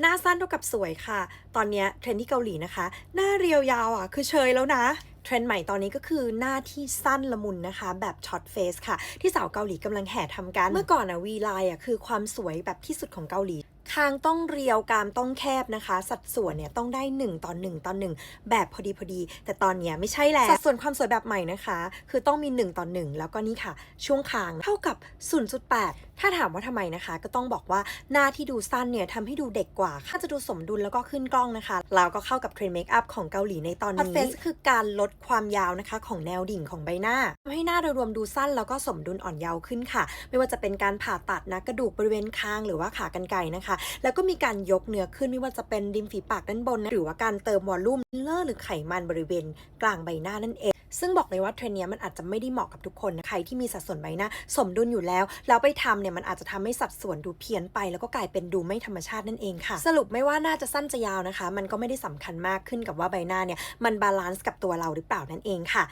หน้าสั้นเท่ากับสวยค่ะ ตอนนี้เทรนด์ที่เกาหลีนะคะ หน้าเรียวยาวอะ คือเชยแล้วนะ เทรนด์ใหม่ตอนนี้ก็คือหน้าที่สั้นละมุนนะคะ แบบช็อตเฟสค่ะ ที่สาวเกาหลีกำลังแห่ทำกัน เมื่อก่อนอะวีไลน์อะคือความสวยแบบที่สุดของเกาหลี คางต้องเรียวกรามต้องแคบนะคะ สัดส่วนเนี่ยต้องได้ 1ต่อ1ต่อ1แบบพอดีพอดี แต่ตอนเนี้ยไม่ใช่แล้วสัดส่วนความสวยแบบใหม่นะคะ คือต้องมี 1ต่อ1แล้วก็นี่ค่ะ ช่วงคางเท่ากับ 0.8 ถ้าถามว่าทำไมนะคะ ก็ต้องบอกว่าหน้าที่ดูสั้นเนี่ยทำให้ดูเด็กกว่าค่ะจะดูสมดุลแล้วก็ขึ้นกล้องนะคะแล้วก็เข้ากับเทรนด์เมคอัพของเกาหลีในตอนนี้ Hot face คือการลดความยาวนะคะ ของแนวดิ่งของใบหน้าทำให้หน้าโดยรวมดูสั้นแล้วก็สมดุลอ่อนเยาว์ขึ้นค่ะ ไม่ว่าจะเป็นการผ่าตัดนะกระดูกบริเวณคางหรือว่าขากรรไกรนะคะแล้วก็มีการยกเนื้อขึ้นไม่ว่าจะเป็นริมฝีปากด้านบนนะหรือว่าการเติมวอลลุ่มเลอร์หรือไขมันบริเวณกลางใบหน้านั่นเองซึ่งบอกเลยว่าเทรนนี้มันอาจจะไม่ได้เหมาะกับทุกคนนะใครที่มีสัดส่วนใบหน้าสมดุลอยู่แล้ว แล้วไปทำเนี่ยมันอาจจะทำให้สัดส่วนดูเพี้ยนไป แล้วก็กลายเป็นดูไม่ธรรมชาตินั่นเองค่ะ สรุปไม่ว่าหน้าจะสั้นจะยาวนะคะ มันก็ไม่ได้สำคัญมากขึ้นกับว่าใบหน้าเนี่ยมันบาลานซ์กับตัวเราหรือเปล่านั่นเองค่ะ